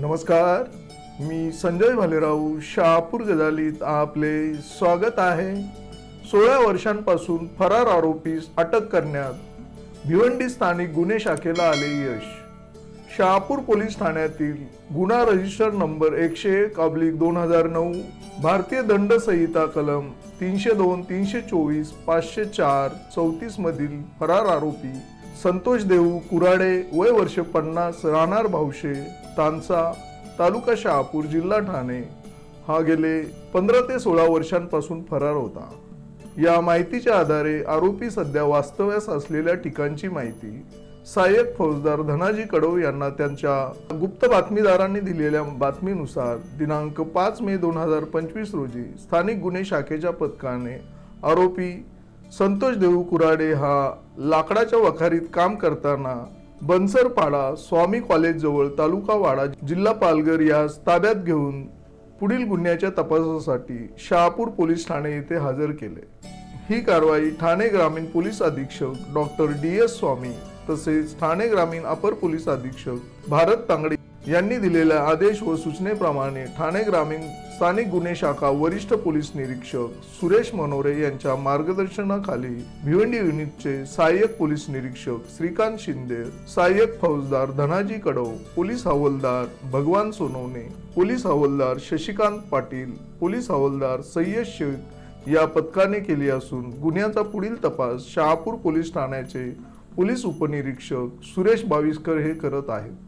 नमस्कार मी संजय भालेराव शहापूर गजालीत आपले स्वागत आहे. सोळा वर्षांपासून फरार आरोपीस अटक करण्यात भिवंडी स्थानिक गुन्हे शाखेला आले यश. शहापूर पोलीस ठाण्यातील गुन्हा रजिस्टर नंबर एकशे एक अब्लिक दोन हजार नऊ भारतीय दंड संहिता कलम तीनशे दोन तीनशे चोवीस पाचशे चार चौतीसमधील फरार आरोपी संतोष देऊ कुराडे वय वर्ष पन्नास राहणार भावशे तानसा तालुका शहापूर जिल्हा ठाणे. हा गेले पंधरा ते सोळा वर्षांपासून फरार होता. या माहितीच्या आधारे आरोपी सध्या वास्तव्यास असलेल्या ठिकाणची माहिती. सहाय्यक फौजदार धनाजी कडव यांना त्यांच्या गुप्त बातमीदारांनी दिलेल्या बातमीनुसार दिनांक पाच मे दोन हजार पंचवीस रोजी स्थानिक गुन्हे शाखेच्या पथकाने आरोपी संतोष देऊ कुराडे हा लाकडाच्या वखारीत काम करताना बनसरपाडा स्वामी कॉलेजजवळ तालुका वाडा जिल्हा पालघर यास ताब्यात घेऊन पुढील गुन्ह्याच्या तपासासाठी शहापूर पोलीस ठाणे येथे हजर केले. ही कारवाई ठाणे ग्रामीण पोलीस अधीक्षक डॉक्टर डी एस स्वामी तसेच ठाणे ग्रामीण अपर पोलीस अधीक्षक भारत तांगडे यांनी दिलेल्या आदेश व सूचनेप्रमाणे ठाणे ग्रामीण स्थानिक गुन्हे शाखा वरिष्ठ पोलीस निरीक्षक सुरेश मनोरे यांच्या मार्गदर्शनाखाली भिवंडी युनिटचे सहाय्यक पोलीस निरीक्षक श्रीकांत शिंदे सहाय्यक फौजदार धनाजी कडव पोलीस हवालदार भगवान सोनवणे पोलीस हवालदार शशिकांत पाटील पोलीस हवालदार सय्यद शेख या पथकाने केली असून गुन्ह्याचा पुढील तपास शहापूर पोलीस ठाण्याचे पोलीस उपनिरीक्षक सुरेश बाविस्कर हे करत आहेत.